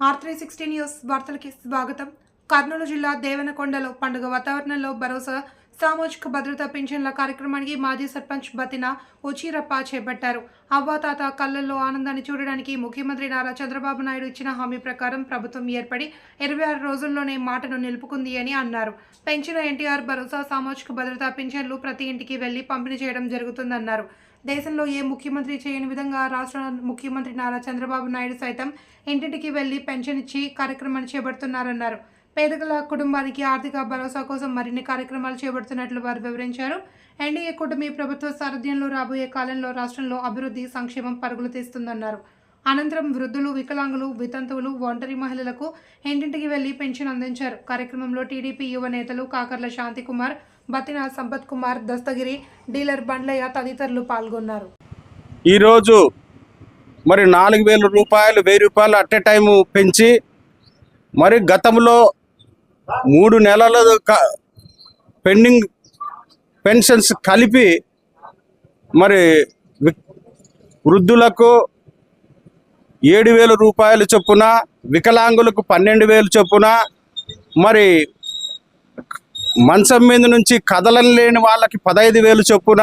Are three sixty news వార్తలకి స్వాగతం. కర్నూలు జిల్లా దేవనకొండలో పండుగ వాతావరణంలో భరోసా సామాజిక భద్రత పింఛన్ల కార్యక్రమానికి మాజీ సర్పంచ్ బతిన ఉచీరప్ప చేపట్టారు. అవ్వాతాత కళ్ళల్లో ఆనందాన్ని చూడడానికి ముఖ్యమంత్రి నారా చంద్రబాబు నాయుడు ఇచ్చిన హామీ ప్రకారం ప్రభుత్వం ఏర్పడి ఇరవై ఆరు రోజుల్లోనే మాటను నిలుపుకుంది అని అన్నారు. పెంచిన ఎన్టీఆర్ భరోసా సామాజిక భద్రత పింఛన్లు ప్రతి ఇంటికి వెళ్ళి పంపిణీ చేయడం జరుగుతుందన్నారు. దేశంలో ఏ ముఖ్యమంత్రి చేయని విధంగా రాష్ట్ర ముఖ్యమంత్రి నారా చంద్రబాబు నాయుడు సైతం ఇంటింటికి వెళ్ళి పెన్షన్ ఇచ్చి కార్యక్రమాన్ని చేపడుతున్నారన్నారు. పేదల కుటుంబానికి ఆర్థిక భరోసా కోసం మరిన్ని కార్యక్రమాలు చేపడుతున్నట్లు వారు వివరించారు. ఎన్డీఏ కూటమి ప్రభుత్వ సారథ్యంలో రాబోయే కాలంలో రాష్ట్రంలో అభివృద్ధి సంక్షేమం పరుగులు తీస్తుందన్నారు. అనంతరం వృద్ధులు వికలాంగులు వితంతువులు ఒంటరి మహిళలకు ఇంటింటికి వెళ్ళి పెన్షన్ అందించారు. కార్యక్రమంలో టీడీపీ యువ నేతలు కాకర్ల శాంతికుమార్ బతిన సంపత్ కుమార్ దస్తగిరి డీలర్ బండ్లయ్య తదితరులు పాల్గొన్నారు. ఈరోజు మరి నాలుగు వేల రూపాయలు వెయ్యి రూపాయలు అట్ ఎ టైము పెంచి మరి గతంలో మూడు నెలల క- పెండింగ్ పెన్షన్స్ కలిపి మరి వృద్ధులకు ఏడు వేల రూపాయలు చొప్పున వికలాంగులకు పన్నెండు వేలు చొప్పున మరి మంచం మీద నుంచి కదలం లేని వాళ్ళకి పదహైదు వేలు చొప్పున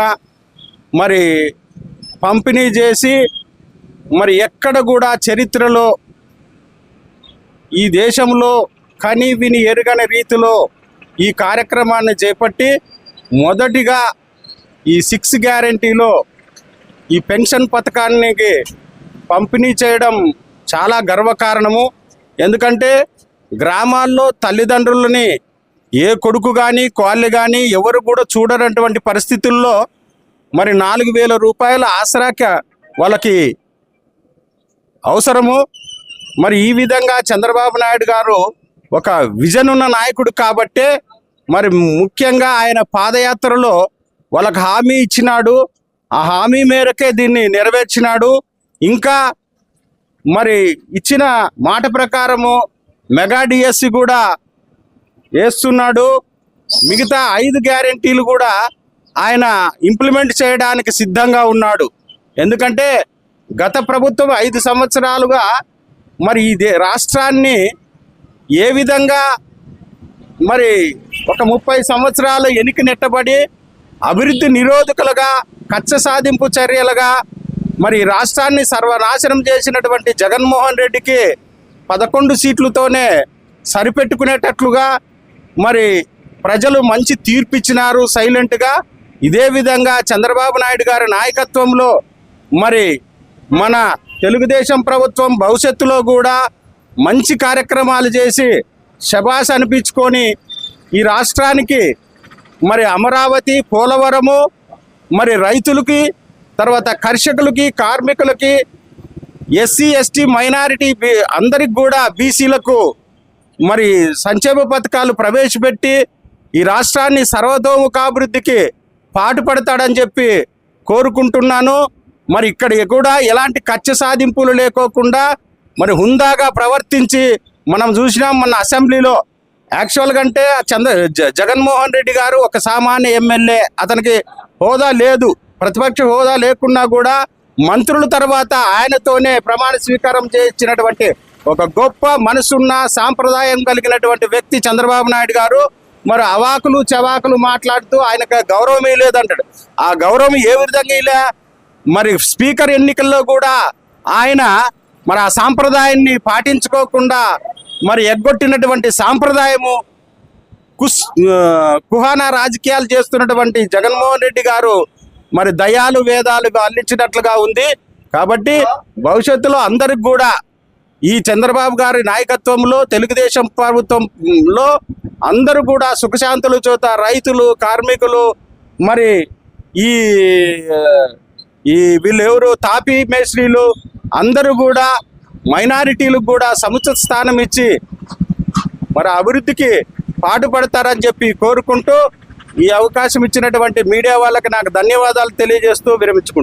మరి పంపిణీ చేసి మరి ఎక్కడ కూడా చరిత్రలో ఈ దేశంలో కని విని ఎరుగని రీతిలో ఈ కార్యక్రమాన్ని చేపట్టి మొదటిగా ఈ సిక్స్ గ్యారంటీలో ఈ పెన్షన్ పథకానికి పంపిణీ చేయడం చాలా గర్వకారణము. ఎందుకంటే గ్రామాల్లో తల్లిదండ్రులని ఏ కొడుకు కానీ కోళ్ళు కానీ ఎవరు కూడా చూడనటువంటి పరిస్థితుల్లో మరి నాలుగు వేల రూపాయల ఆసరాక వాళ్ళకి అవసరము. మరి ఈ విధంగా చంద్రబాబు నాయుడు గారు ఒక విజన్ ఉన్న నాయకుడు కాబట్టే మరి ముఖ్యంగా ఆయన పాదయాత్రలో వాళ్ళకి హామీ ఇచ్చినాడు. ఆ హామీ మేరకే దీన్ని నెరవేర్చినాడు. ఇంకా మరి ఇచ్చిన మాట ప్రకారము మెగా డిఎస్సి కూడా వేస్తున్నాడు. మిగతా ఐదు గ్యారెంటీలు కూడా ఆయన ఇంప్లిమెంట్ చేయడానికి సిద్ధంగా ఉన్నాడు. ఎందుకంటే గత ప్రభుత్వం ఐదు సంవత్సరాలుగా మరి ఈ రాష్ట్రాన్ని ఏ విధంగా మరి ఒక ముప్పై సంవత్సరాలు ఎనికి నెట్టబడి అభివృద్ధి నిరోధకులుగా కచ్చ సాధింపు చర్యలుగా మరి రాష్ట్రాన్ని సర్వనాశనం చేసినటువంటి జగన్మోహన్ రెడ్డికి పదకొండు సీట్లతోనే సరిపెట్టుకునేటట్లుగా మరి ప్రజలు మంచి తీర్పు ఇచ్చినారు సైలెంట్గా. ఇదే విధంగా చంద్రబాబు నాయుడు గారి నాయకత్వంలో మరి మన తెలుగుదేశం ప్రభుత్వం భవిష్యత్తులో కూడా మంచి కార్యక్రమాలు చేసి శబాస్ అనిపించుకొని ఈ రాష్ట్రానికి మరి అమరావతి పోలవరము మరి రైతులకి తర్వాత కర్షకులకి కార్మికులకి ఎస్సీ ఎస్టీ మైనారిటీ అందరికి కూడా బీసీలకు మరి సంక్షేమ పథకాలు ప్రవేశపెట్టి ఈ రాష్ట్రాన్ని సర్వతోముఖాభివృద్ధికి పాటుపడతాడని చెప్పి కోరుకుంటున్నాను. మరి ఇక్కడ కూడా ఎలాంటి కచ్చ సాధింపులు లేకోకుండా మరి హుందాగా ప్రవర్తించి మనం చూసినాం మన అసెంబ్లీలో. యాక్చువల్ కంటే చంద్ర జ- జగన్మోహన్ రెడ్డి గారు ఒక సామాన్య ఎమ్మెల్యే. అతనికి హోదా లేదు. ప్రతిపక్ష హోదా లేకున్నా కూడా మంత్రుల తర్వాత ఆయనతోనే ప్రమాణ స్వీకారం చేయించినటువంటి ఒక గొప్ప మనసున్న సాంప్రదాయం కలిగినటువంటి వ్యక్తి చంద్రబాబు నాయుడు గారు మరి అవాకులు చవాకులు మాట్లాడుతూ ఆయనకు గౌరవం లేదంటాడు. ఆ గౌరవం ఏ విధంగా ఇలా మరి స్పీకర్ ఎన్నికల్లో కూడా ఆయన మరి ఆ సాంప్రదాయాన్ని పాటించుకోకుండా మరి ఎగ్గొట్టినటువంటి సాంప్రదాయము కుస్ కుహానా రాజకీయాలు చేస్తున్నటువంటి జగన్మోహన్ రెడ్డి గారు మరి దయాలు వేదాలు అల్లించినట్లుగా ఉంది. కాబట్టి భవిష్యత్తులో అందరికి కూడా ఈ చంద్రబాబు గారి నాయకత్వంలో తెలుగుదేశం ప్రభుత్వంలో అందరూ కూడా సుఖశాంతులు చూత రైతులు కార్మికులు మరి ఈ ఈ వీళ్ళెవరు? తాపీ మేస్త్రీలు అందరూ కూడా మైనారిటీలకు కూడా సముచిత స్థానం ఇచ్చి మరి అభివృద్ధికి పాటుపడతారని చెప్పి కోరుకుంటూ ఈ అవకాశం ఇచ్చినటువంటి మీడియా వాళ్ళకి నాకు ధన్యవాదాలు తెలియజేస్తూ విరమించుకుంటాను